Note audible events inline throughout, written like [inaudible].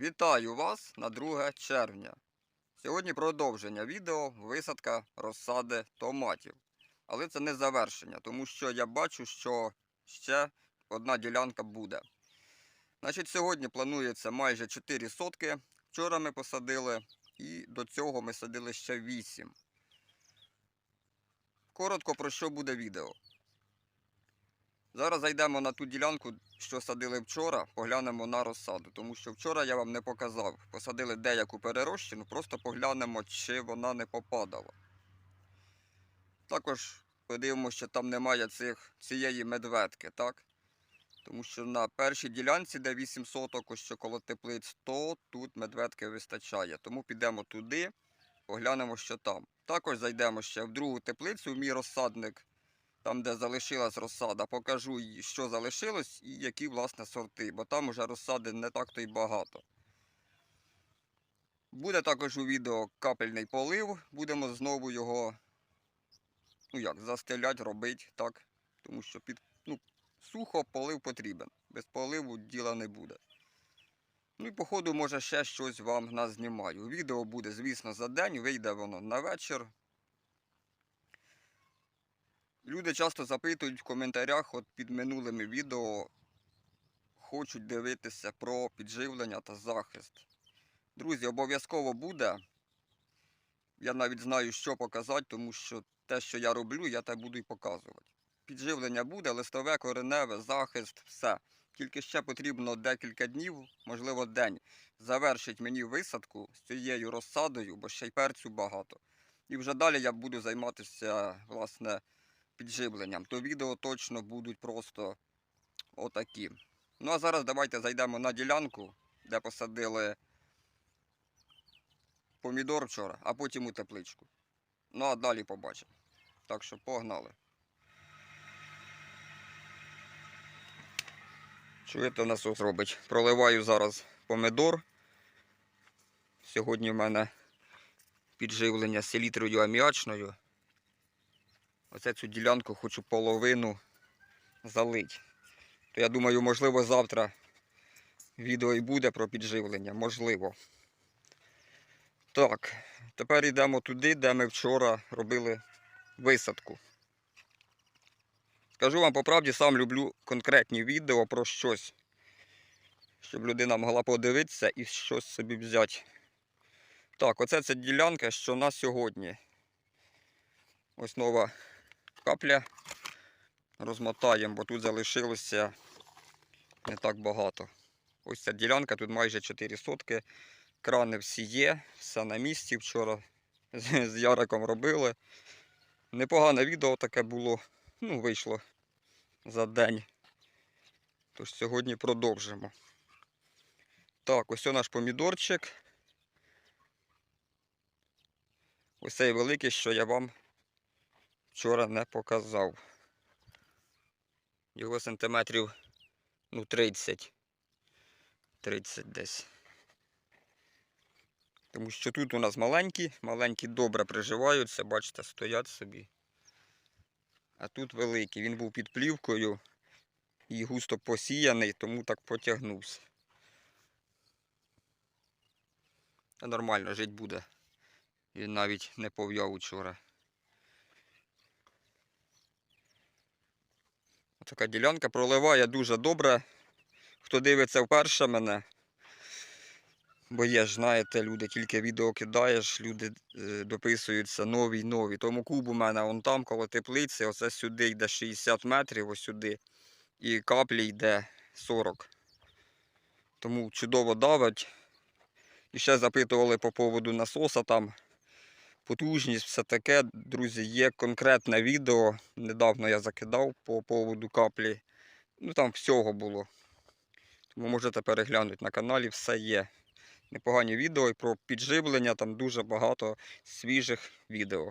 Вітаю вас на 2 червня. Сьогодні продовження відео висадка розсади томатів. Але це не завершення, тому що я бачу, що ще одна ділянка буде. Значить, сьогодні планується майже 4 сотки. Вчора ми посадили, і до цього ми садили ще 8. Коротко про що буде відео. Зараз зайдемо на ту ділянку, що садили вчора, поглянемо на розсаду. Тому що вчора я вам не показав. Посадили деяку перерощину, просто поглянемо, чи вона не попадала. Також подивимося, що там немає цих, цієї медведки, так? Тому що на першій ділянці, де 8 соток, що коло теплиць, то тут медведки вистачає. Тому підемо туди, поглянемо, що там. Також зайдемо ще в другу теплицю, мій розсадник там, де залишилась розсада, покажу, що залишилось і які, власне, сорти, бо там уже розсади не так то й багато. Буде також у відео капельний полив, будемо знову його, ну як, застелять, робити, так, тому що під, ну, сухо полив потрібен, без поливу діла не буде. Ну і по ходу, може, ще щось вам назнімаю. Відео буде, звісно, за день, вийде воно на вечір. Люди часто запитують в коментарях от під минулими відео, хочуть дивитися про підживлення та захист. Друзі, обов'язково буде. Я навіть знаю, що показати, тому що те, що я роблю, я те буду і показувати. Підживлення буде, листове, кореневе, захист, все. Тільки ще потрібно декілька днів, можливо, день, завершить мені висадку з цією розсадою, бо ще й перцю багато. І вже далі я буду займатися, власне, підживленням, то відео точно будуть просто отакі. Ну а зараз давайте зайдемо на ділянку, де посадили помідор вчора, а потім у тепличку. Ну а далі побачимо. Так що погнали. Чуєте, насос робить? Проливаю зараз помидор. Сьогодні в мене підживлення селітрою аміачною. Оце цю ділянку хочу половину залить. То я думаю, можливо, завтра відео і буде про підживлення. Можливо. Так, тепер йдемо туди, де ми вчора робили висадку. Скажу вам по правді, сам люблю конкретні відео про щось, щоб людина могла подивитися і щось собі взяти. Так, оце ця ділянка, що на сьогодні. Ось нова капля. Розмотаємо, бо тут залишилося не так багато. Ось ця ділянка, тут майже 4 сотки. Крани всі є, все на місці. Вчора з Яриком робили. Непогане відео таке було. Ну, вийшло за день. Тож сьогодні продовжимо. Так, ось наш помідорчик. Ось цей великий, що я вам вчора не показав. Його сантиметрів ну 30. 30 десь. Тому що тут у нас маленькі, маленькі добре приживаються, бачите, стоять собі. А тут великий. Він був під плівкою і густо посіяний, тому так потягнувся. Нормально жити буде. Він навіть не пов'яв учора. Така ділянка проливає дуже добре. Хто дивиться вперше мене, бо є ж, знаєте, люди тільки відео кидаєш, люди е, дописуються нові нові. Тому куб у мене вон там коло теплиці, оце сюди йде 60 метрів, ось сюди. І каплі йде 40. Тому чудово давить. І ще запитували по поводу насоса там. Потужність, все таке, друзі, є конкретне відео. Недавно я закидав по поводу каплі. Ну там всього було. Тому можете переглянути на каналі, все є. Непогані відео і про підживлення, там дуже багато свіжих відео.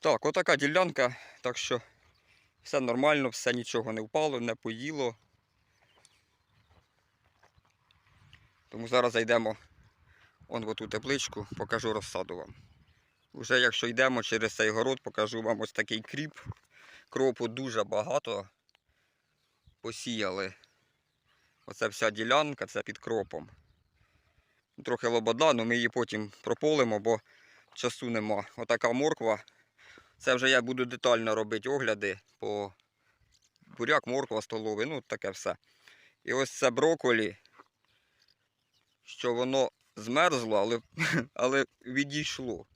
Так, отака ділянка, так що все нормально, все нічого не впало, не поїло. Тому зараз зайдемо он в оту тепличку, покажу розсаду вам. Уже якщо йдемо через цей город, покажу вам ось такий кріп. Кропу дуже багато посіяли. Оце вся ділянка, це під кропом. трохи лобода, але ми її потім прополимо, бо часу нема. Отака морква. Це вже я буду детально робити огляди по буряк, морква, столовий, ну таке все. І ось це броколі, що воно змерзло, але, [laughs] але відійшло.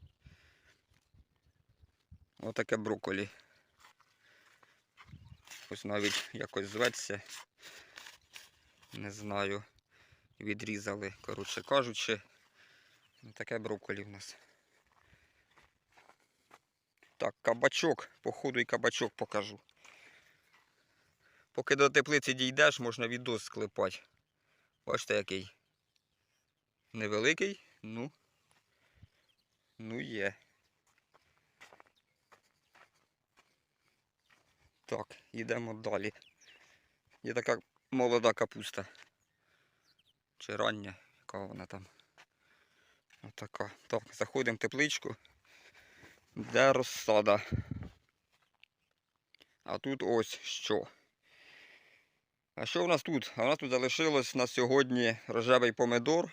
Отаке броколі. Ось навіть якось зветься. Не знаю. Відрізали, коротше кажучи. Таке брокколі в нас. Так, кабачок. Походу і кабачок покажу. Поки до теплиці дійдеш, можна відос склепати. Бачите, який. Невеликий, ну. Ну є. Так, йдемо далі. Є така молода капуста. Чи рання, яка вона там. Отака. Так, заходимо в тепличку. Де розсада. А тут ось що. А що в нас тут? А в нас тут залишилось на сьогодні рожевий помидор.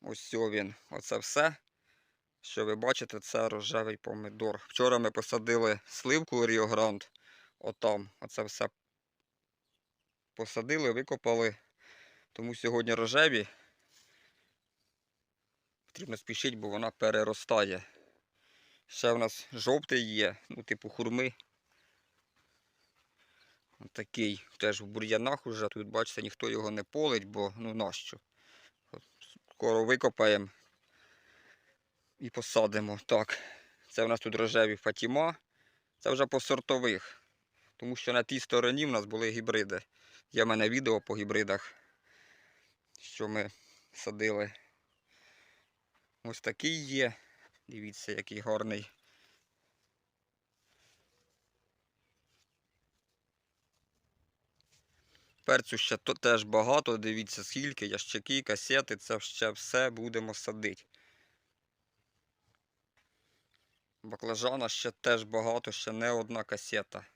Ось він. Оце все. Що ви бачите, це рожевий помидор. Вчора ми посадили сливку Rio Grande. Отам. Оце все посадили, викопали. Тому сьогодні рожеві. Потрібно спішити, бо вона переростає. Ще в нас жовтий є, ну, типу хурми. Такий теж в бур'янах уже. Тут, бачите, ніхто його не полить, бо ну нащо. Скоро викопаємо і посадимо. Так, це в нас тут рожеві Фатіма. Це вже по сортових. Тому що на тій стороні в нас були гібриди. Є в мене відео по гібридах, що ми садили. Ось такий є. Дивіться, який гарний. Перцю ще теж багато, дивіться скільки, ящики, касети, це ще все будемо садити. Баклажана ще теж багато, ще не одна касета.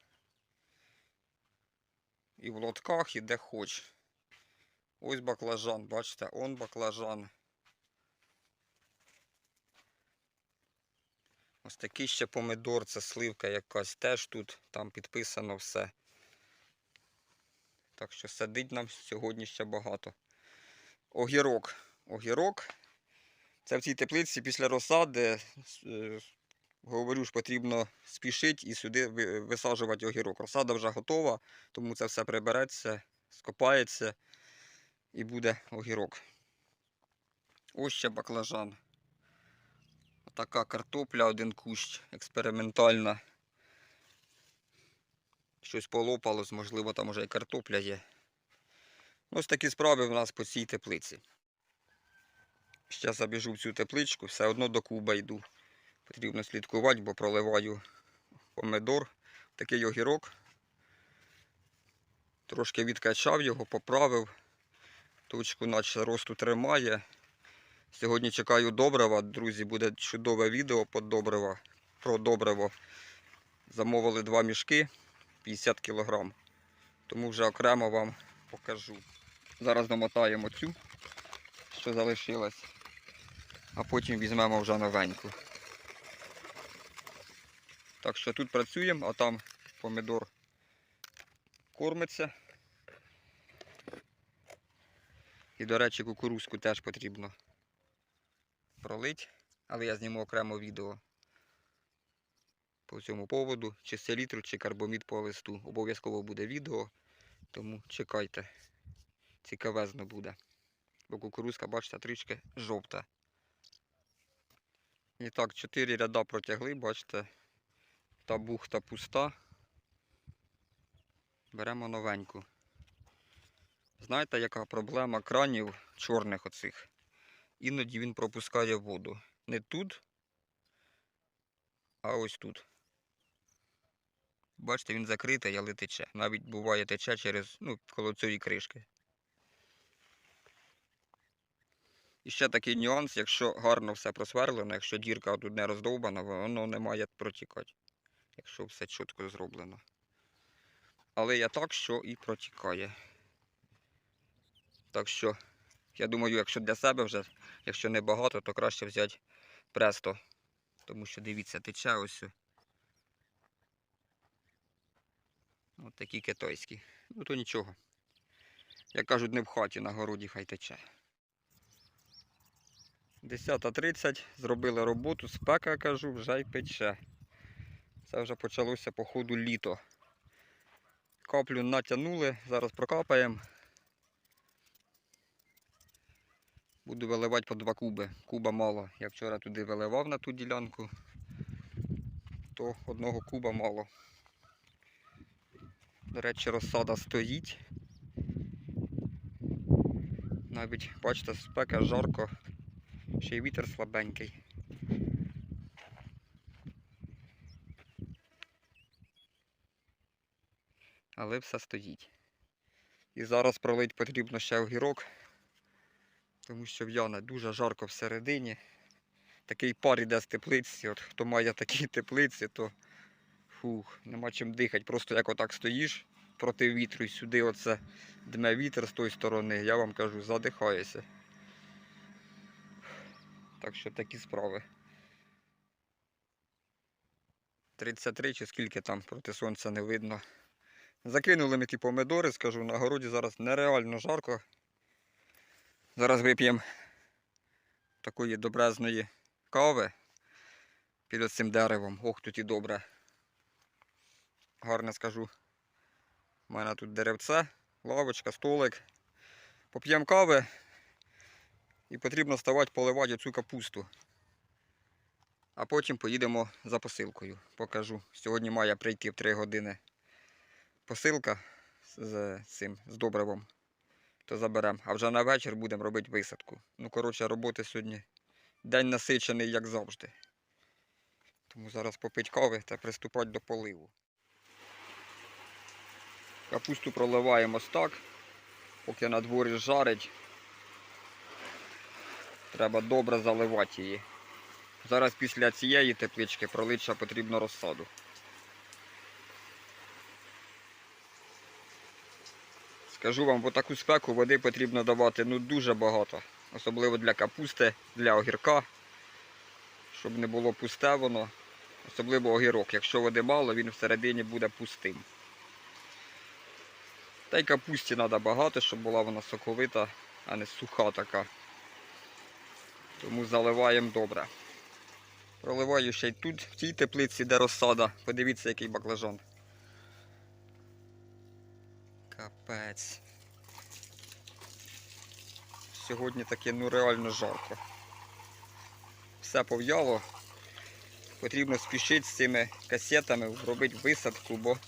І в лотках, і де хоч. Ось баклажан, бачите, он баклажан. Ось такий ще помидор, це сливка якась теж тут, там підписано все. Так що садить нам сьогодні ще багато. Огірок. Огірок. Це в цій теплиці після розсади, е, говорю ж, потрібно спішити і сюди висаджувати огірок. Розсада вже готова, тому це все прибереться, скопається і буде огірок. Ось ще баклажан. Така картопля, один кущ, експериментальна. Щось полопалось, можливо, там уже і картопля є. Ось такі справи в нас по цій теплиці. Ще забіжу в цю тепличку, все одно до куба йду. Потрібно слідкувати, бо проливаю помидор. Такий огірок. Трошки відкачав його, поправив. Точку наче росту тримає. Сьогодні чекаю добрива. Друзі, буде чудове відео по добрива. Про добриво. Замовили два мішки 50 кг. Тому вже окремо вам покажу. Зараз домотаємо цю, що залишилась, а потім візьмемо вже новеньку. Так що тут працюємо, а там помідор кормиться. І, до речі, кукурузку теж потрібно пролить, але я зніму окремо відео по цьому поводу, чи селітру, чи карбомід по листу. Обов'язково буде відео, тому чекайте. Цікавезно буде. Бо кукурузка, бачите, трішки жовта. І так, чотири ряда протягли, бачите, та бухта пуста. Беремо новеньку. Знаєте, яка проблема кранів чорних оцих? Іноді він пропускає воду. Не тут, а ось тут. Бачите, він закритий, але тече. Навіть буває тече через ну, коло цієї кришки. І ще такий нюанс, якщо гарно все просверлено, якщо дірка тут не роздовбана, воно не має протікати. Якщо все чітко зроблено. Але я так, що і протікає. Так що Я думаю, якщо для себе вже, якщо не багато, то краще взяти престо. Тому що дивіться, тече ось. Ось такі китайські. Ну то нічого. Як кажуть, не в хаті, на городі хай тече. 10.30, зробили роботу, спека кажу, вже й пече. Це вже почалося по ходу літо. Каплю натягнули, зараз прокапаємо. Буду виливати по два куби. Куба мало. Я вчора туди виливав на ту ділянку, то одного куба мало. До речі, розсада стоїть. Навіть, бачите, спека жарко, ще й вітер слабенький. Але все стоїть. І зараз пролить потрібно ще огірок, тому що в'яне дуже жарко всередині. Такий пар іде з теплиці. От хто має такі [laughs] теплиці, то фух, нема чим дихати. Просто як отак стоїш проти вітру і сюди оце дме вітер з тої сторони, я вам кажу, задихаєшся. Так що такі справи. 33 чи скільки там проти сонця не видно. Закинули ми ті помидори, скажу, на городі зараз нереально жарко. Зараз вип'ємо такої добрезної кави під цим деревом. Ох, тут і добре. Гарне скажу. У мене тут деревце, лавочка, столик. Поп'ємо кави і потрібно ставати поливати цю капусту. А потім поїдемо за посилкою. Покажу. Сьогодні має прийти в 3 години посилка з цим, з добривом. То заберемо. А вже на вечір будемо робити висадку. Ну, коротше, роботи сьогодні день насичений, як завжди. Тому зараз попить кави та приступати до поливу. Капусту проливаємо ось так, поки на дворі жарить. Треба добре заливати її. Зараз після цієї теплички пролить ще потрібно розсаду. Скажу вам, бо таку спеку води потрібно давати ну дуже багато. Особливо для капусти, для огірка. Щоб не було пусте воно. Особливо огірок. Якщо води мало, він всередині буде пустим. Та й капусті треба багато, щоб була вона соковита, а не суха така. Тому заливаємо добре. Проливаю ще й тут, в цій теплиці, де розсада. Подивіться, який баклажан. Капець. Сьогодні таке ну реально жарко. Все пов'яло. Потрібно спішити з цими касетами, робити висадку, бо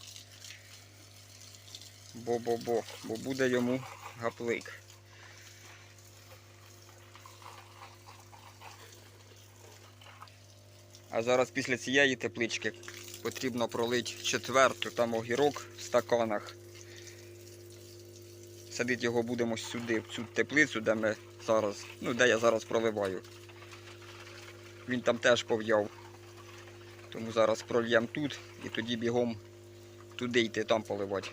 бо-бо-бо, бо буде йому гаплик. А зараз після цієї теплички потрібно пролити четверту, там огірок в стаканах. Садити його будемо сюди, в цю теплицю, де ми зараз, ну де я зараз проливаю. Він там теж пов'яв. Тому зараз прольємо тут і тоді бігом туди йти, там поливати.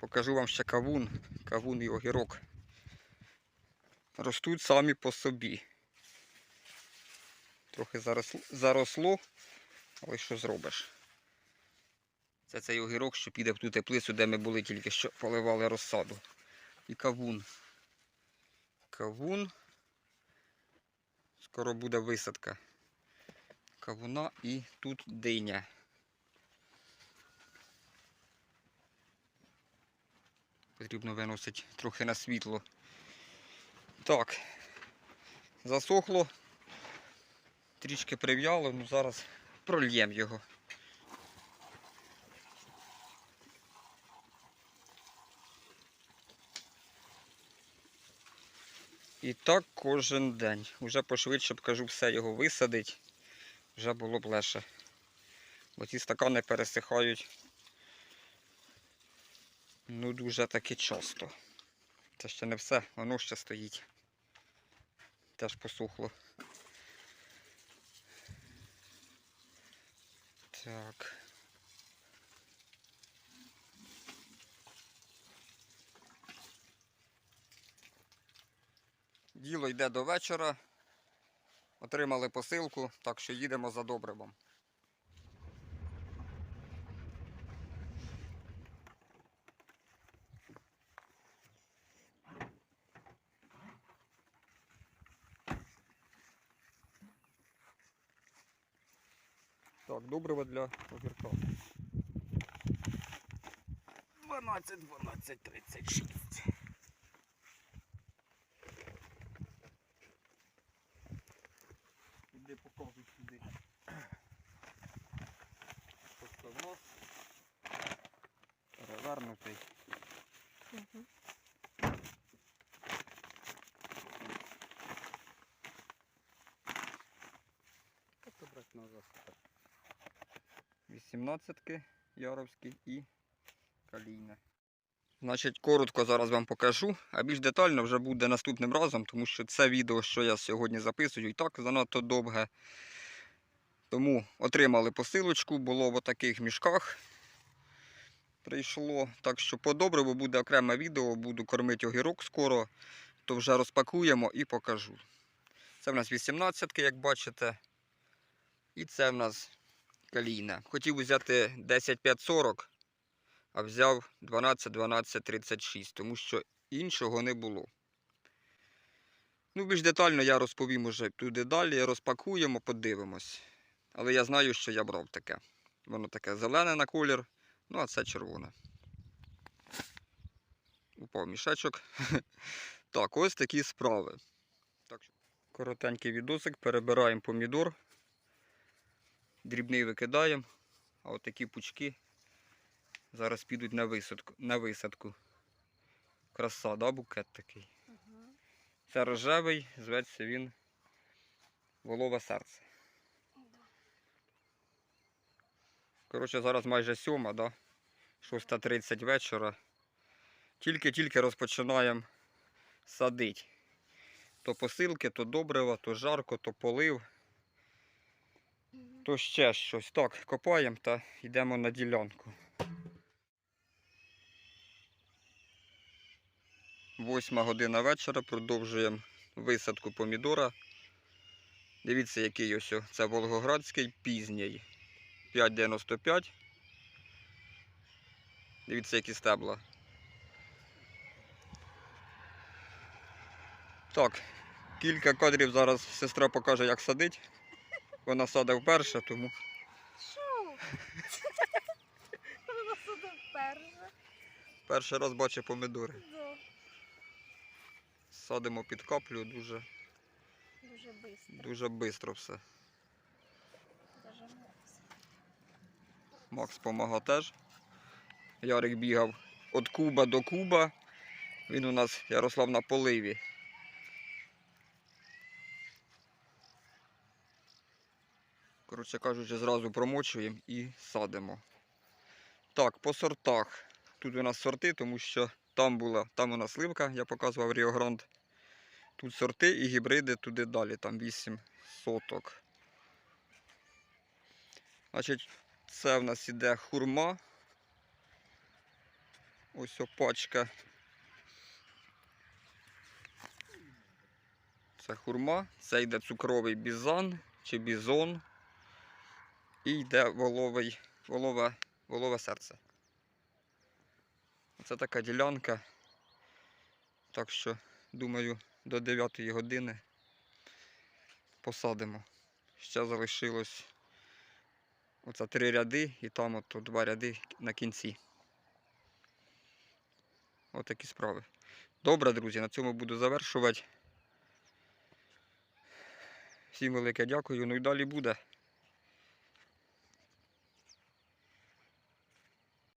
Покажу вам ще кавун, кавун і огірок. Ростуть самі по собі. Трохи заросло, але що зробиш? Це цей огірок, що піде в ту теплицю, де ми були тільки що поливали розсаду. І кавун. Кавун. Скоро буде висадка. Кавуна і тут диня. Потрібно виносити трохи на світло. Так, засохло, трішки прив'яло, ну зараз прольємо його. І так кожен день. Уже пошвидше б кажу, все його висадить, вже було б легше. Бо ці стакани пересихають ну дуже таки часто. Це ще не все, воно ще стоїть. Теж посухло. Так. Діло йде до вечора. Отримали посилку, так що їдемо за добривом. Так, добриво для огірка. 12, 12, 36. Іди показуй сюди. Тобто в нас перевернутий. Тобто брати назад. 18 Яровський і Калійне. Значить, коротко зараз вам покажу, а більш детально вже буде наступним разом, тому що це відео, що я сьогодні записую, і так занадто довге. Тому отримали посилочку, було в таких мішках. Прийшло. Так що по добриву буде окреме відео, буду кормити огірок скоро, то вже розпакуємо і покажу. Це в нас 18-ки, як бачите. І це в нас калійне. Хотів взяти 10540, а взяв 12-12-36, тому що іншого не було. Ну, більш детально я розповім уже туди далі, розпакуємо, подивимось. Але я знаю, що я брав таке. Воно таке зелене на колір, ну а це червоне. Упав мішечок. [laughs] Так, ось такі справи. Так, коротенький відосик, перебираємо помідор. Дрібний викидаємо, а от такі пучки зараз підуть на висадку. На висадку. Краса, да, букет такий. Це рожевий, зветься він волове серце. Коротше, зараз майже сьома, да? 6.30 вечора. Тільки-тільки розпочинаємо садити. То посилки, то добрива, то жарко, то полив, то ще щось. Так, копаємо та йдемо на ділянку. Восьма година вечора, продовжуємо висадку помідора. Дивіться, який ось це Волгоградський пізній. 5,95. Дивіться, які стебла. Так, кілька кадрів зараз сестра покаже, як садить. Вона садить вперше, тому Що? [laughs] Вона сюди вперше. перший раз бачу помідори. Да. Садимо під каплю дуже, Дуже швидко. дуже швидко все. Даже Макс. Макс допомагав теж. Ярик бігав від куба до куба. Він у нас Ярослав на поливі. Коротше кажучи, зразу промочуємо і садимо. Так, по сортах. Тут у нас сорти, тому що там була, там у нас сливка, я показував Ріо Гранд. Тут сорти і гібриди туди далі, там 8 соток. Значить, це в нас іде хурма. Ось опачка. Це хурма, це йде цукровий бізан чи бізон. І йде воловий, волове, волове серце. Це така ділянка. Так що, думаю, до 9 години посадимо. Ще залишилось Оце три ряди і там от два ряди на кінці. Ось такі справи. Добре, друзі, на цьому буду завершувати. Всім велике дякую. Ну і далі буде.